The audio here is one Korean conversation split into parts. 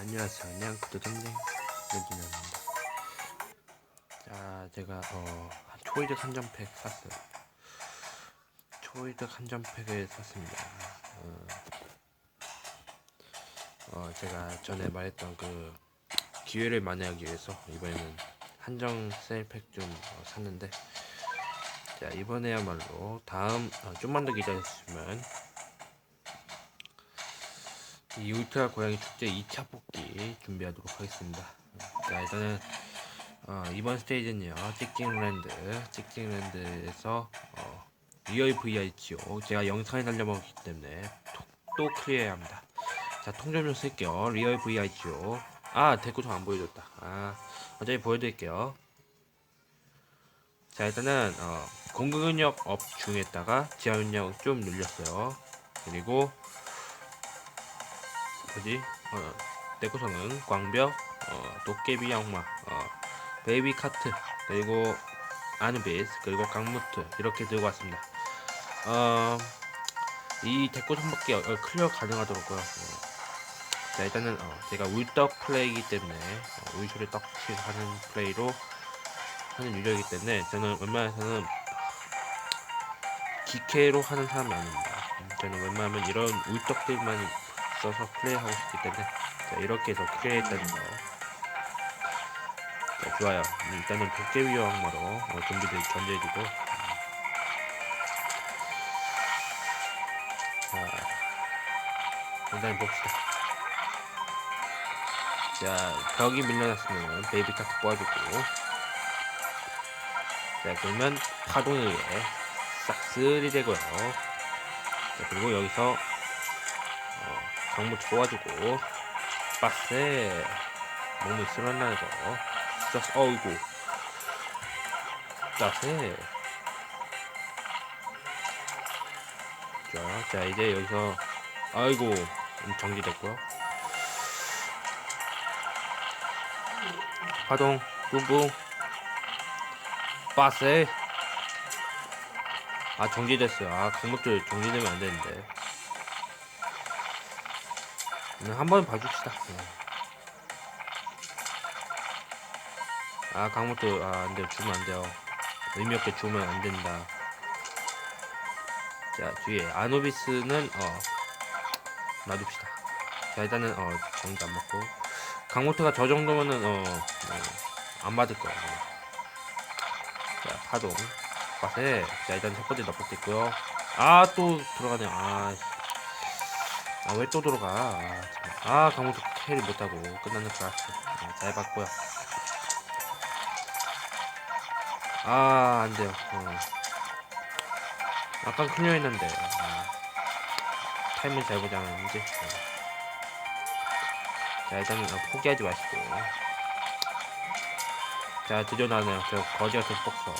안녕하세요. 그냥 구독자님 여기입니다. 자, 제가 어 초이득 한정팩 샀어요. 초이득 한정팩을 샀습니다. 어, 어, 제가 전에 말했던 그 기회를 만회하기 위해서 이번에는 한정 세일팩 좀 어, 샀는데 자 이번에야말로 다음 어, 좀만 더 기다렸으면 이 울트라 고양이 축제 2차 뽑기 준비하도록 하겠습니다. 자 일단은 어, 이번 스테이지는요 찍찍랜드 찍찍랜드에서 어, 리얼 VRGO 제가 영상에 날려먹었기 때문에 톡, 또 클리어해야 합니다. 자 통좀 좀 쓸게요 리얼 VRGO 아 댓글 좀안 보여줬다. 아 어차피 보여드릴게요. 자 일단은 어, 공급력 업 중에다가 지하능력 좀 늘렸어요. 그리고 뭐지? 어, 내 구성은 광벽, 어, 도깨비 악마, 어, 베이비 카트, 그리고 아누비스, 그리고 강무트 이렇게 들고 왔습니다. 어, 이 대구성밖에 어, 클리어 가능하더라고요. 어. 자 일단은 어, 제가 울떡 플레이이기 때문에 어, 울쇼를 떡칠 하는 플레이로 하는 유저이기 때문에 저는 웬만해서는 기캐로 하는 사람이 아닙니다. 음, 저는 웬만하면 이런 울떡들만 써서 플레이하고 싶기 때문에 자, 이렇게 해서 클리어했다는 거. 자, 좋아요. 음, 일단은 도깨비 왕마로 어, 좀비들 견제해주고. 음. 자, 일단 봅시다. 자, 벽이 밀려났으면 베이비 카트 뽑아주고. 자, 그러면 파동에 의해 싹쓸이 되고요. 자, 그리고 여기서 어, 강무 뽑아주고 빡세 쓸어나는 거? 진짜 어이구. 빡세. 자, 자 이제 여기서 아이고 음, 정지됐고요. 파동 뿡뿡 빠세 아 정지됐어요. 아 강목들 정지되면 안 되는데. 음, 한번 봐줍시다. 네. 아 강목도 아 안돼 주면 안 돼요. 의미 없게 주면 안 된다. 자 뒤에 아노비스는 어 놔둡시다. 자 일단은 어 정도 안 맞고 강모트가 저 정도면은 어안 맞을 거야. 자 파동 빠세. 자 일단 첫 번째 있고요. 아 또 들어가네. 아. 아 왜 또 들어가? 아, 참. 아 강호석 캐리 못하고 끝나는 것 같아. 아, 잘 봤고요. 아 안 돼요. 어. 아까 클리어 했는데 아, 타이밍 잘 보지 않았는지 어. 자 일단은 어, 포기하지 마시고. 자 드디어 나네요. 저 거지 같은 폭서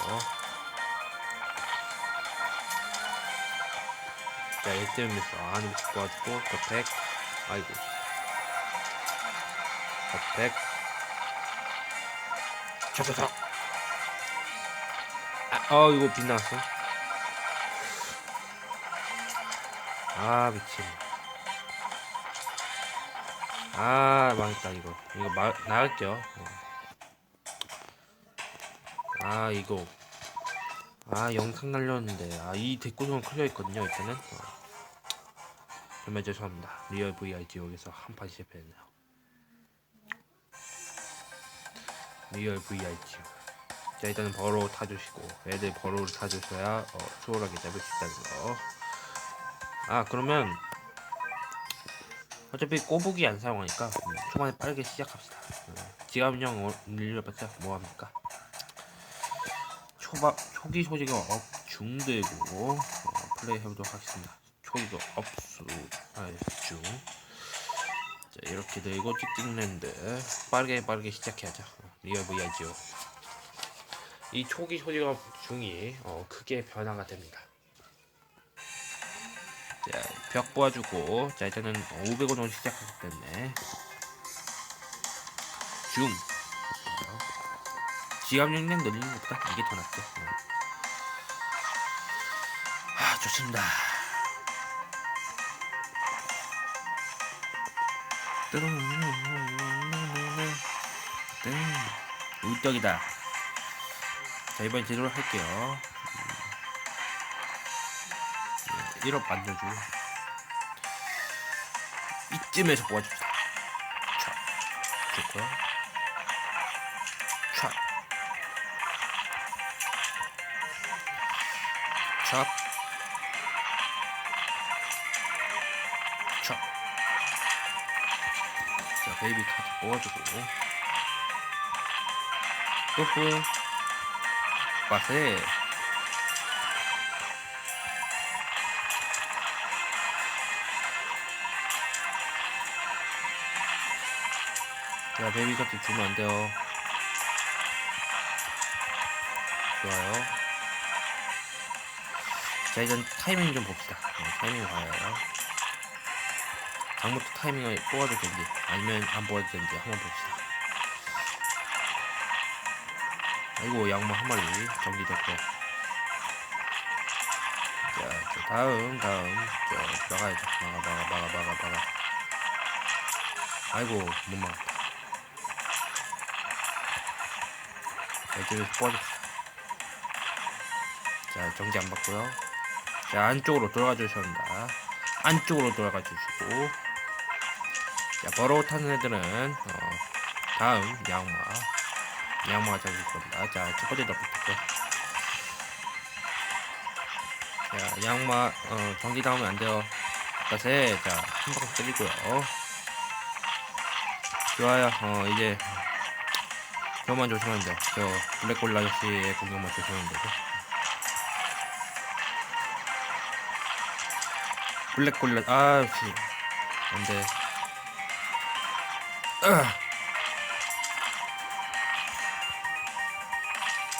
자, 1점에서 안으로 도와주고, 더100 아이고. 더100 척척척. 아, 어, 이거 빛났어. 아, 미친. 아, 망했다, 이거. 이거 마, 나갈게요. 어. 아, 이거. 아 영상 날렸는데. 아 이 댓글은 클리어 있거든요 일단은 어. 정말 죄송합니다. 리얼 VR 지옥에서 한판 실패했네요. 리얼 VR 지옥. 자 일단은 버로 타주시고 애들 버로를 타주셔야 어, 수월하게 잡을 수 있다는 거아 그러면 어차피 꼬부기 안 사용하니까 음, 초반에 빠르게 시작합시다. 음, 지갑형 어, 늘려봤자 뭐합니까 초밥 초기 소지가 업 중되고 어, 플레이 해보도록 하겠습니다. 초기가 업수 아중 자 이렇게 되고 찍찍랜드 빠르게 빠르게 시작해야죠. 리얼 VR죠. 이 초기 소지가 중이 어, 크게 변화가 됩니다. 자, 벽 보아주고 자 일단은 500원으로 시작하기 때문에 중 지압력량 늘리는 것보다 이게 더 낫죠. 네. 아 좋습니다. 울떡이다. 자 이번 제대로 할게요. 1업 만들어주고 이쯤에서 뽑아줍시다. 촥 좋고요. 촥, 촥. 자, 베이비 카드 뽑아주고. 뿌뿌. 빠세. 자, 베이비 카드 주면 안 돼요. 좋아요. 자 이제 타이밍 좀 봅시다. 네, 타이밍 봐요. 장부터 타이밍을 뽑아도 되는지 아니면 안 뽑아도 되는지 한번 봅시다. 아이고 양모 한 마리 정리됐고. 자, 자 다음 다음. 저 나가야죠. 막아 막아 막아 막아 막아. 아이고 못 막았다. 자 이쪽에서 뽑아줍시다. 자 정지 안 받고요 자 안쪽으로 돌아가 주셔야 합니다. 안쪽으로 돌아가 주시고. 자 버러우 타는 애들은 어, 다음 양마 양마가 잡을 겁니다. 자 첫 번째 덮을게요 자 양마 어, 전기 당하면 안 돼요. 자세 자 한 방 때리고요. 좋아요. 어 이제 저만 조심하면 돼요. 저 블랙골 아저씨의 공격만 조심하면 되고 블랙골라 아 씨. 안돼.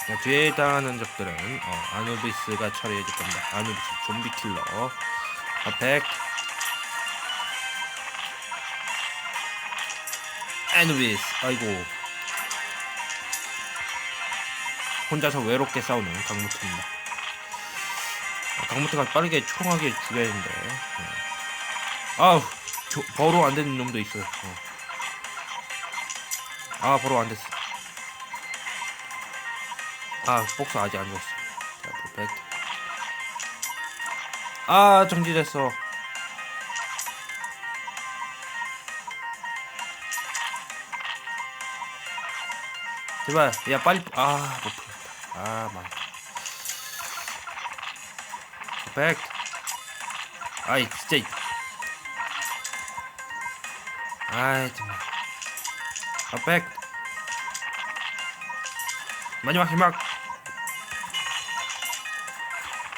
자, 뒤에 당하는 적들은 어, 아누비스가 처리해줄 겁니다. 아누비스 좀비 킬러. 어펙 아누비스. 아이고. 혼자서 외롭게 싸우는 강무트입니다. 아, 강무트가 빠르게 총하게 죽여야 되는데. 어. 아우 저, 버로 안 되는 놈도 있어요. 어. 아 버로 안 됐어. 아 복수 아직 안 죽었어. 자 퍼펙트. 아 정지됐어. 제발 야 빨리 아 못 풀었다. 아 망했다 퍼펙트 아이 진짜 이- 아이 정말. 퍼펙트 마지막 희망.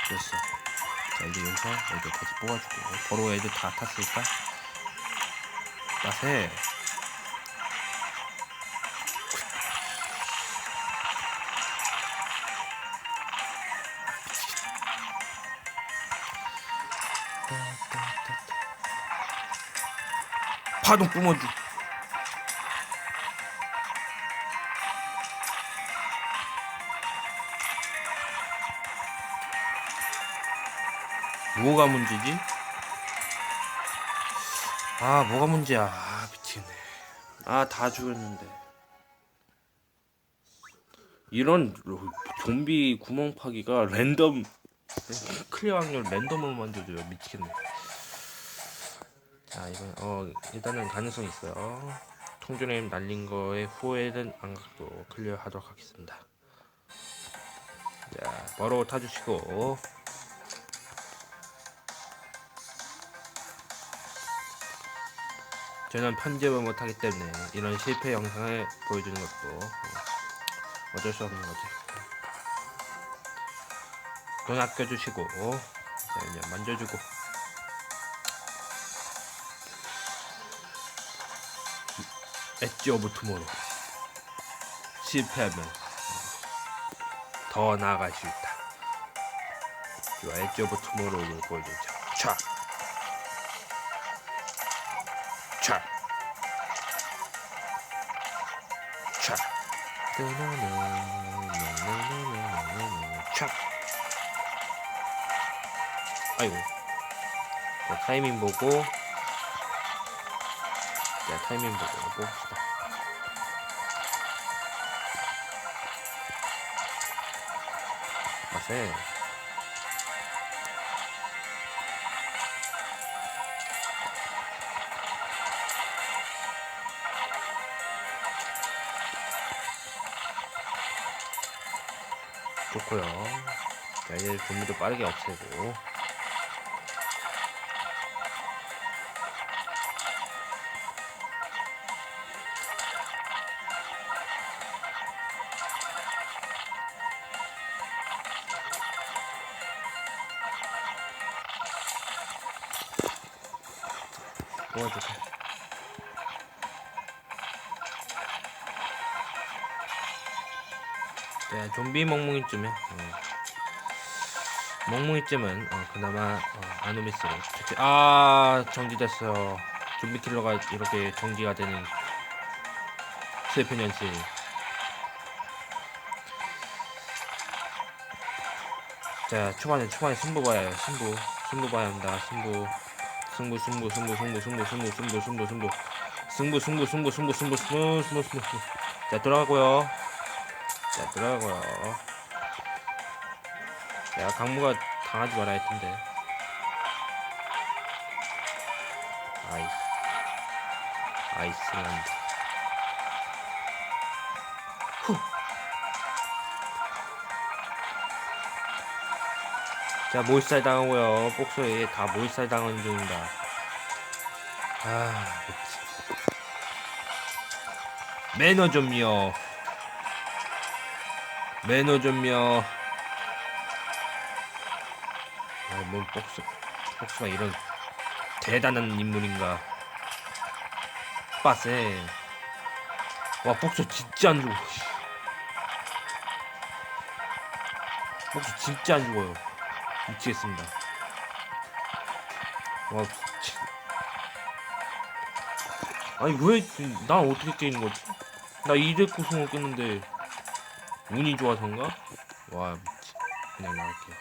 됐어. 자 이제 여기서 애들 다시 뽑아주고 버로 애들 다 탔으니까. 맛에 파동 뿜어주. 뭐가 문제지? 아 뭐가 문제야? 아 미치겠네. 아 다 죽였는데. 이런 로- 좀비 구멍 파기가 랜덤 클리어 확률 랜덤으로 만들어줘요. 미치겠네 자 이번 어 일단은 가능성 있어요. 통조림 날린 거에 후회는 안각도 클리어 하도록 하겠습니다. 자 바로 타주시고. 저는 편집을 못하기 때문에 이런 실패 영상을 보여주는 것도 어, 어쩔 수 없는 거죠. 돈 아껴주시고 자, 그냥 만져주고 엣지 오브 투모로우 실패하면 더 나아갈 수 있다. 이 엣지 오브 투모로우를 보여주죠. 촥! 촥! 촥! 촥! 아이고 자, 타이밍 보고 자 타이밍 보고 뽑읍시다. 아세 좋고요. 자 이제 좀비도 빠르게 없애고 네, 좀비 멍멍이쯤에 어. 멍멍이쯤은 어, 그나마 어, 아누비스를 대체 아 정지됐어요. 좀비 킬러가 이렇게 정지가 되는 슬픈 현실. 자 초반에 초반에 승부 봐야 해요. 승부 승부 봐야 합니다. 승부 승부 승부 승부 승부 승부 승부 승부 승부 승부 승부 승부 승부 승부 승부 승부 승부 승부 자 들어가고요 자 들어가고요. 야 강무가 당하지 말아야 할 텐데. 아이스 아이스란드. 후. 자 몰살 당하고요. 복소에 다 몰살 당하는 중입니다. 아. 매너 좀요 매너 좀요 아 뭔 복수 복수가 이런 대단한 인물인가 빠세 와 복수 진짜 안 죽어 씨. 복수 진짜 안 죽어요 미치겠습니다. 와, 미치. 아니 왜 난 어떻게 깨는 거지? 나 2대 구승을 깼는데 운이 좋아서인가? 와. 그냥 나갈게요.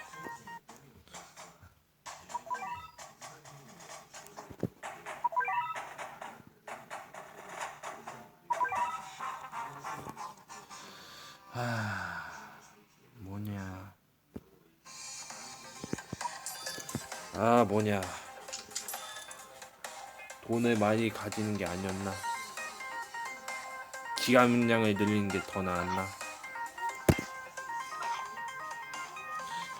아 뭐냐? 아 뭐냐 돈을 많이 가지는 게 아니었나 기감량을 늘리는 게 더 나았나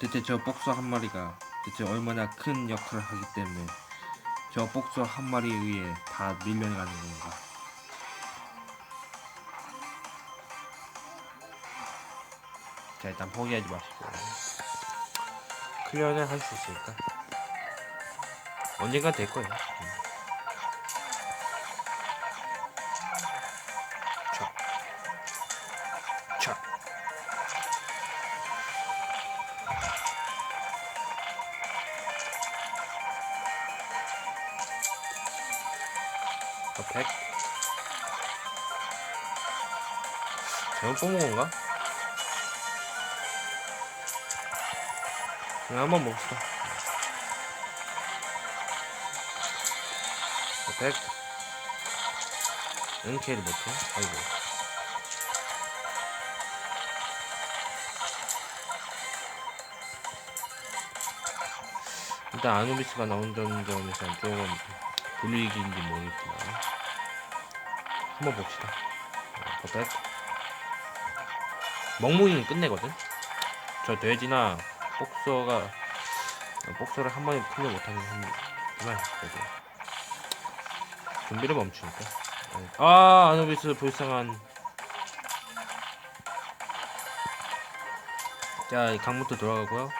대체 저 복수 한 마리가 대체 얼마나 큰 역할을 하기 때문에 저 복수 한 마리에 의해 다 밀려가는 건가? 자 일단 포기하지 마시고. 클리어는 할 수 있으니까. 언젠가 될 거예요. 건가? 그냥 한번 봅시다. 퍼펙트 은케를 못해? 아이고 일단 아누비스가 나온다는 점에서 조금 불이익인지 모르겠지만 한번 봅시다 어, 멍뭉이는 끝내거든? 저 돼지나 복서가 복서를 한 번에 클리어 못하는 한지만 그래도 준비를 멈추니까. 아, 아노비스 불쌍한. 자, 이 강부터 돌아가고요.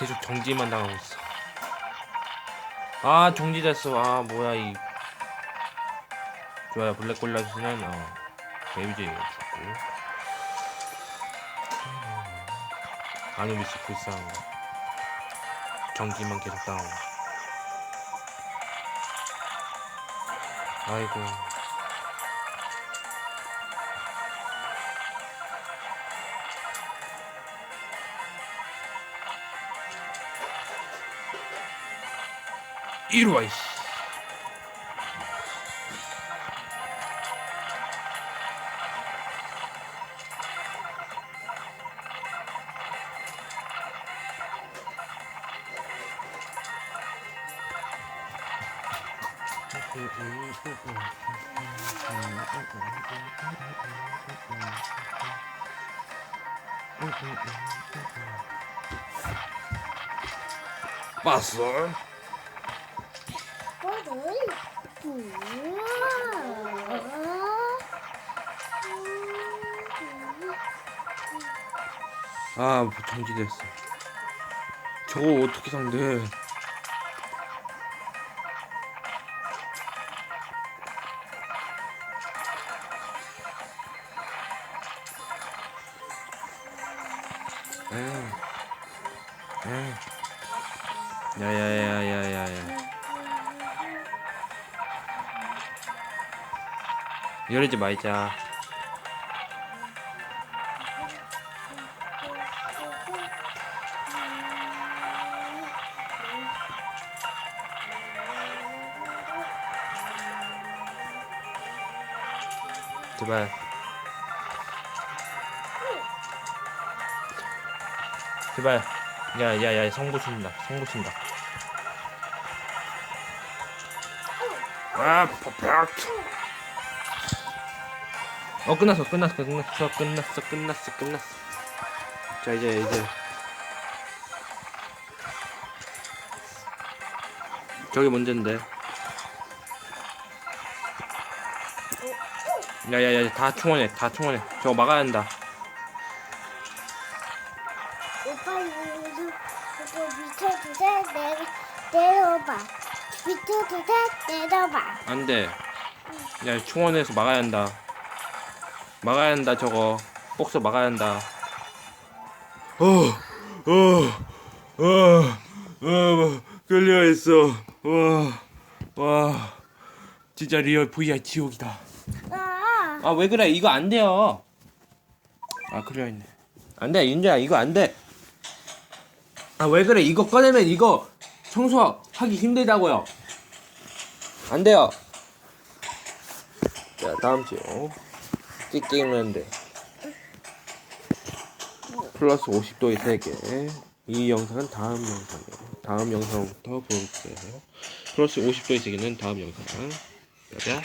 계속 정지만 당하고 있어. 아 정지됐어. 아 뭐야 이 좋아요 블랙 골라주시는 어 베이비제이 죽고 아누비스 불쌍한 거. 전기만 계속 당하고. 아이고. 이리 아, 뭐 정지됐어. 저거 어떻게 상대? 이러지 말자. 제발. 제발. 야, 야, 야, 성부 친다. 성부 친다. 아, 퍼펙트. 어, 끝났어, 끝났어, 끝났어, 끝났어, 끝났어, 끝났어. 자, 이제, 이제. 저기 문제인데. 야야야 다 충원해 다 충원해. 저거 막아야 한다. 오빠 이거 이거 밑에 두세 내 내려봐 밑에 두세 내려봐 안돼. 야 충원해서 막아야 한다. 막아야 한다 저거. 복서 막아야 한다. 어어어어 끌려 있어. 와와. 진짜 리얼 VR 지옥이다. 아 아 왜 그래? 이거 안 돼요. 아 끌려있네. 안돼 윤재야. 이거 안돼. 아 왜 그래? 이거 꺼내면 이거 청소하기 힘들다고요. 안 돼요. 자 다음 주. 찍기면 돼 플러스 50도의 3개 이 영상은 다음 영상에 다음 영상부터 볼게요. 플러스 50도의 3개는 다음 영상. 가자